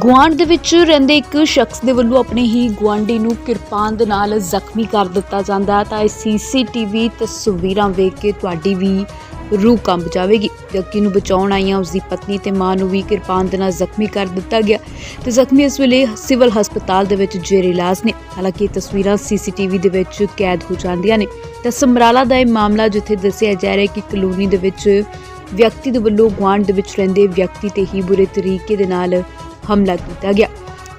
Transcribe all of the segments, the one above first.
ਗੁਆਂਢ ਦੇ ਵਿੱਚ ਰਹਿੰਦੇ ਇੱਕ ਸ਼ਖਸ ਦੇ ਵੱਲੋਂ ਆਪਣੇ ਹੀ ਗੁਆਂਢੀ ਨੂੰ ਕਿਰਪਾਨ ਦੇ ਨਾਲ ਜ਼ਖਮੀ ਕਰ ਦਿੱਤਾ ਜਾਂਦਾ ਹੈ। ਤਾਂ ਇਹ ਸੀਸੀਟੀਵੀ ਤਸਵੀਰਾਂ ਵੇਖ ਕੇ ਤੁਹਾਡੀ ਵੀ ਰੂਹ ਕੰਬ ਜਾਵੇਗੀ। ਵਿਅਕਤੀ ਨੂੰ ਬਚਾਉਣ ਆਈਆਂ ਉਸ ਦੀ ਪਤਨੀ ਤੇ ਮਾਂ ਨੂੰ ਵੀ ਕਿਰਪਾਨ ਦੇ ਨਾਲ ਜ਼ਖਮੀ ਕਰ ਦਿੱਤਾ ਗਿਆ। ਤੇ ਜ਼ਖਮੀ ਇਸ ਵੇਲੇ ਸਿਵਲ ਹਸਪਤਾਲ ਦੇ ਵਿੱਚ ਜੇਰੇ ਇਲਾਜ ਨੇ। ਹਾਲਾਂਕਿ ਇਹ ਤਸਵੀਰਾਂ ਸੀਸੀਟੀਵੀ ਦੇ ਵਿੱਚ ਕੈਦ ਹੋ ਜਾਂਦੀਆਂ ਨੇ। ਤਾਂ ਸਮਰਾਲਾ ਦਾ ਇਹ ਮਾਮਲਾ ਜਿੱਥੇ ਦੱਸਿਆ ਜਾ ਰਿਹਾ ਹੈ ਕਿ ਕਲੋਨੀ ਦੇ ਵਿੱਚ ਵਿਅਕਤੀ ਦੇ ਵੱਲੋਂ ਗੁਆਂਢ ਦੇ ਵਿੱਚ ਰਹਿੰਦੇ ਵਿਅਕਤੀ ਤੇ ਹੀ ਬੁਰੇ ਤਰੀਕੇ ਦੇ ਨਾਲ ਹਮਲਾ ਕੀਤਾ ਗਿਆ।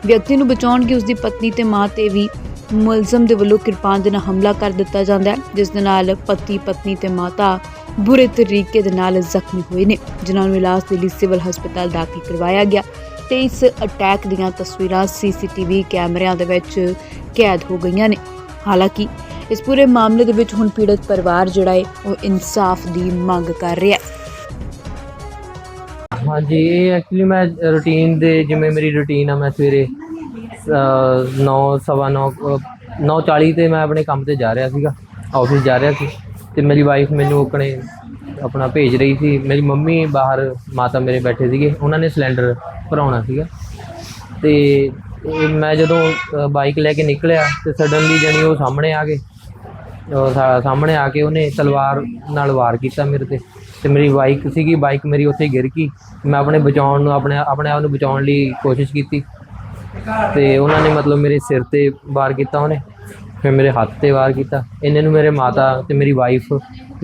ਵਿਅਕਤੀ ਨੂੰ ਬਚਾਉਣ ਦੀ ਉਸ ਦੀ ਪਤਨੀ ਤੇ ਮਾਂ ਤੇ ਵੀ ਮੁਲਜ਼ਮ ਦੇ ਵੱਲੋਂ ਕਿਰਪਾਨ ਦੇ ਨਾਲ ਹਮਲਾ ਕਰ ਦਿੱਤਾ ਜਾਂਦਾ ਹੈ, ਜਿਸ ਦੇ ਨਾਲ ਪਤੀ, ਪਤਨੀ ਤੇ ਮਾਤਾ ਬੁਰੇ ਤਰੀਕੇ ਦੇ ਨਾਲ ਜ਼ਖਮੀ ਹੋਏ ਨੇ, ਜਿਨ੍ਹਾਂ ਨੂੰ ਇਲਾਜ ਦੇ ਲਈ ਸਿਵਲ ਹਸਪਤਾਲ ਦਾਖਲ ਕਰਵਾਇਆ ਗਿਆ ਤੇ ਇਸ ਅਟੈਕ ਦੀਆਂ ਤਸਵੀਰਾਂ ਸੀਸੀਟੀਵੀ ਕੈਮਰਿਆਂ ਦੇ ਵਿੱਚ ਕੈਦ ਹੋ ਗਈਆਂ ਨੇ। ਹਾਲਾਂਕਿ ਇਸ ਪੂਰੇ ਮਾਮਲੇ ਦੇ ਵਿੱਚ ਹੁਣ ਪੀੜਤ ਪਰਿਵਾਰ ਜਿਹੜਾ ਹੈ, ਉਹ ਇਨਸਾਫ ਦੀ ਮੰਗ ਕਰ ਰਿਹਾ ਹੈ। ਹਾਂਜੀ, ਇਹ ਐਕਚੁਅਲੀ ਮੈਂ ਰੂਟੀਨ ਦੇ ਜਿਵੇਂ ਮੇਰੀ ਰੂਟੀਨ ਆ, ਮੈਂ ਸਵੇਰੇ 9 ਸਵਾ 9 9:40 ਤੇ ਮੈਂ ਆਪਣੇ ਕੰਮ ਤੇ ਜਾ ਰਿਹਾ ਸੀਗਾ ਆਫਿਸ ਜਾ ਰਿਹਾ ਸੀ ਤੇ ਮੇਰੀ ਵਾਈਫ ਮੈਨੂੰ ਆਪਣੇ, ਆਪਣਾ ਭੇਜ ਰਹੀ ਸੀ, ਮੇਰੀ ਮੰਮੀ ਬਾਹਰ ਮਾਤਾ ਮੇਰੇ ਬੈਠੇ ਸੀਗੇ, ਉਹਨਾਂ ਨੇ ਸਿਲੰਡਰ ਭਰਾਉਣਾ ਸੀਗਾ ਤੇ ਮੈਂ ਜਦੋਂ ਬਾਈਕ ਲੈ ਕੇ ਨਿਕਲਿਆ ਤੇ ਸਡਨਲੀ ਜਣੀ ਉਹ ਸਾਹਮਣੇ ਆ ਗਏ ਸਾਹਮਣੇ ਆ ਕੇ ਉਹਨੇ ਤਲਵਾਰ ਨਾਲ ਵਾਰ ਕੀਤਾ ਮੇਰੇ ਤੇ ਤੇ ਮੇਰੀ ਬਾਈਕ ਸੀਗੀ ਬਾਈਕ ਮੇਰੀ ਉੱਥੇ ਗਿਰ ਗਈ। ਮੈਂ ਆਪਣੇ ਬਚਾਉਣ ਨੂੰ ਆਪਣੇ ਆਪਣੇ ਆਪ ਨੂੰ ਬਚਾਉਣ ਲਈ ਕੋਸ਼ਿਸ਼ ਕੀਤੀ। ਤੇ ਉਹਨਾਂ ਨੇ ਮਤਲਬ ਮੇਰੇ ਸਿਰ ਤੇ ਵਾਰ ਕੀਤਾ ਉਹਨੇ ਫਿਰ ਮੇਰੇ ਹੱਥ ਤੇ ਵਾਰ ਕੀਤਾ। ਇੰਨੇ ਨੂੰ ਮੇਰੇ ਮਾਤਾ ਤੇ ਮੇਰੀ ਵਾਈਫ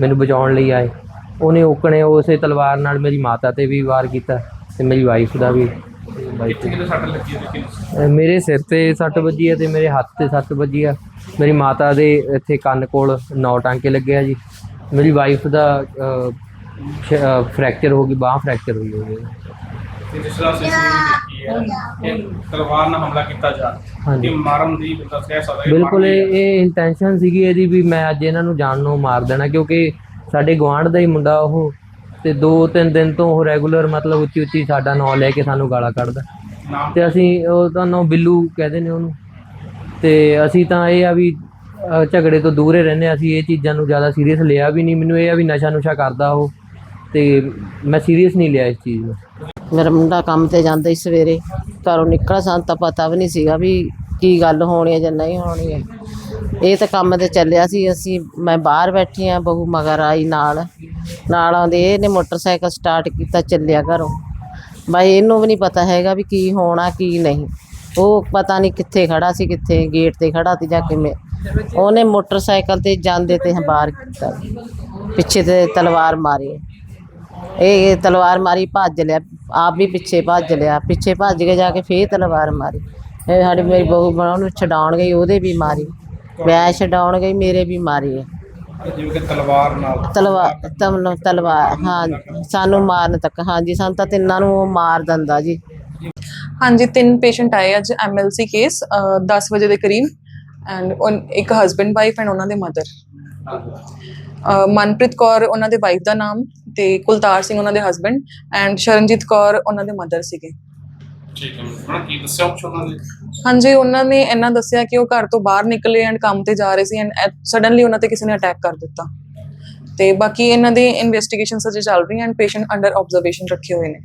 ਮੈਨੂੰ ਬਚਾਉਣ ਲਈ ਆਏ। ਉਹਨੇ ਓਕਣੇ ਉਸੇ ਤਲਵਾਰ ਨਾਲ ਮੇਰੀ ਮਾਤਾ ਤੇ ਵੀ ਵਾਰ ਕੀਤਾ ਤੇ ਮੇਰੀ ਵਾਈਫ ਦਾ ਵੀ। ਮੇਰੇ ਸਿਰ ਤੇ ਸੱਟ ਵੱਜੀ ਹੈ ਤੇ ਮੇਰੇ ਹੱਥ ਤੇ ਸੱਟ ਵੱਜੀ ਆ। ਮੇਰੀ ਮਾਤਾ ਦੇ ਇੱਥੇ ਕੰਨ ਕੋਲ ਨੌ ਟਾਂਕੇ ਲੱਗੇ ਆ ਜੀ। ਮੇਰੀ ਵਾਈਫ ਦਾ ਫ੍ਰੈਕਚਰ ਹੋ ਗਈ ਬਾਹ ਫ੍ਰੈਕਚਰ ਹੋਈ ਹੋਈ ਹੈ। ਤੇ ਜਿਸ ਤਰ੍ਹਾਂ ਸੀਸੀਟੀਵੀ ਦੇਖੀ ਹੈ ਕਿ ਤਲਵਾਰ ਨਾਲ ਹਮਲਾ ਕੀਤਾ ਜਾ ਰਿਹਾ ਹਾਂਜੀ। ਕਿ ਮਾਰਨ ਦੀ ਦੱਸਿਆ ਸਕਦਾ ਹੈ ਬਿਲਕੁਲ ਇਹ ਇਹ ਇੰਟੈਂਸ਼ਨ ਸੀਗੀ ਇਹਦੀ ਵੀ ਮੈਂ ਅੱਜ ਇਹਨਾਂ ਨੂੰ ਜਾਣ ਨੂੰ ਮਾਰ ਦੇਣਾ ਕਿਉਂਕਿ ਸਾਡੇ ਗੁਆਂਢ ਦਾ ਹੀ ਮੁੰਡਾ ਉਹ ਤੇ ਦੋ ਤਿੰਨ ਦਿਨ ਤੋਂ ਉਹ ਰੈਗੂਲਰ ਮਤਲਬ ਉੱਚੀ ਉੱਚੀ ਸਾਡਾ ਨਾਂ ਲੈ ਕੇ ਸਾਨੂੰ ਗਾਲਾਂ ਕੱਢਦਾ। ਨਾਮ ਤੇ ਅਸੀਂ ਉਹ ਤਾਂ ਨਾਂ ਬਿੱਲੂ ਕਹਿੰਦੇ ਨੇ ਉਹਨੂੰ। ਤੇ ਅਸੀਂ ਤਾਂ ਇਹ ਆ ਵੀ ਝਗੜੇ ਤੋਂ ਦੂਰ ਹੀ ਰਹਿੰਦੇ ਹਾਂ। ਅਸੀਂ ਇਹ ਚੀਜ਼ਾਂ ਨੂੰ ਜ਼ਿਆਦਾ ਸੀਰੀਅਸ ਲਿਆ ਵੀ ਨਹੀਂ। ਮੈਨੂੰ ਇਹ ਆ ਵੀ ਨਸ਼ਾ ਨੁਸ਼ਾ ਕਰਦਾ ਉਹ। ਤੇ ਮੈਂ ਸੀਰੀਅਸ ਨਹੀਂ ਲਿਆ ਇਸ ਚੀਜ਼ ਨੂੰ। ਮੇਰਾ ਮੁੰਡਾ ਕੰਮ ਤੇ ਜਾਂਦਾ ਸੀ ਸਵੇਰੇ, ਘਰੋਂ ਨਿਕਲ ਸਾਨੂੰ ਤਾਂ ਪਤਾ ਵੀ ਨਹੀਂ ਸੀਗਾ ਵੀ ਕੀ ਗੱਲ ਹੋਣੀ ਹੈ ਜਾਂ ਨਹੀਂ ਹੋਣੀ ਹੈ। ਇਹ ਤਾਂ ਕੰਮ ਤੇ ਚੱਲਿਆ ਸੀ, ਅਸੀਂ ਮੈਂ ਬਾਹਰ ਬੈਠੀ ਆ ਬਹੂ ਮਗਰ ਆਈ ਨਾਲ। ਨਾਲ ਆਉਂਦੇ ਇਹਨੇ ਮੋਟਰਸਾਈਕਲ ਸਟਾਰਟ ਕੀਤਾ ਚੱਲਿਆ ਘਰੋਂ। ਬਾਈ ਇਹਨੂੰ ਵੀ ਨਹੀਂ ਪਤਾ ਹੈਗਾ ਵੀ ਕੀ ਹੋਣਾ, ਕੀ ਨਹੀਂ। ਉਹ ਪਤਾ ਨਹੀਂ ਕਿੱਥੇ ਖੜਾ ਸੀ, ਕਿੱਥੇ ਗੇਟ ਤੇ ਖੜਾ ਸੀ ਜਾਂ ਕਿਵੇਂ। ਉਹਨੇ ਮੋਟਰਸਾਈਕਲ ਤੇ ਜਾਂਦੇ ਤੇ ਬਾਹਰ ਕੀਤਾ। ਪਿੱਛੇ ਤੇ ਤਲਵਾਰ ਮਾਰੀ। ਇਹ ਤਲਵਾਰ ਮਾਰੀ ਭੱਜ ਲਿਆ ਆਪ ਵੀ ਪਿੱਛੇ ਭੱਜ ਲਿਆ ਪਿੱਛੇ ਭੱਜ ਕੇ ਜਾ ਕੇ ਫੇਰ ਤਲਵਾਰ ਮਾਰੀ। ਇਹ ਸਾਡੀ ਮੇਰੀ ਬਹੂ ਬਣਾ ਉਹਨੂੰ ਛਡਾਉਣ ਗਈ ਉਹਦੇ ਵੀ ਮਾਰੀ। ਮੈਂ ਛਡਾਉਣ ਗਈ ਮੇਰੇ ਵੀ ਮਾਰੀ ਹੈ ਜਿਵੇਂ ਕਿ ਤਲਵਾਰ ਨਾਲ ਤਲਵਾਰ ਤਮਨ ਤਲਵਾਰ ਹਾਂ ਸਾਨੂੰ ਮਾਰਨ ਤੱਕ ਹਾਂਜੀ ਸਾਨੂੰ ਤਾਂ ਤਿੰਨਾਂ ਨੂੰ ਉਹ ਮਾਰ ਦਿੰਦਾ ਜੀ। ਹਾਂਜੀ ਤਿੰਨ ਪੇਸ਼ੈਂਟ ਆਏ ਅੱਜ ਐਮਐਲਸੀ ਕੇਸ 10 ਵਜੇ ਦੇ ਕਰੀਬ ਐਂਡ ਇੱਕ ਹਸਬੈਂਡ ਵਾਈਫ ਐਂਡ ਉਹਨਾਂ ਦੇ ਮਦਰ ਮਨਪ੍ਰੀਤ ਕੌਰ ਉਹਨਾਂ ਦੇ ਵਾਈਫ ਦਾ ਨਾਮ ਤੇ ਕੁਲਤਾਰ ਸਿੰਘ ਉਹਨਾਂ ਦੇ ਹਸਬੈਂਡ ਐਂਡ ਸ਼ਰਨਜੀਤ ਕੌਰ ਉਹਨਾਂ ਦੇ ਮਦਰ ਸੀਗੇ। ਠੀਕ ਹੈ। ਉਹਨਾਂ ਕੀ ਦੱਸਿਆ ਕੁਛ ਉਹਨਾਂ ਨੇ? ਹਾਂਜੀ ਉਹਨਾਂ ਨੇ ਇਹਨਾਂ ਦੱਸਿਆ ਕਿ ਉਹ ਘਰ ਤੋਂ ਬਾਹਰ ਨਿਕਲੇ ਐਂਡ ਕੰਮ ਤੇ ਜਾ ਰਹੇ ਸੀ ਐਂਡ ਸਡਨਲੀ ਉਹਨਾਂ ਤੇ ਕਿਸੇ ਨੇ ਅਟੈਕ ਕਰ ਦਿੱਤਾ। ਤੇ ਬਾਕੀ ਇਹਨਾਂ ਦੀ ਇਨਵੈਸਟੀਗੇਸ਼ਨਸ ਅਜੇ ਚੱਲ ਰਹੀਆਂ ਐਂਡ ਪੇਸ਼ੈਂਟ ਅੰਡਰ ਆਬਜ਼ਰਵੇਸ਼ਨ ਰੱਖੇ ਹੋਏ ਨੇ।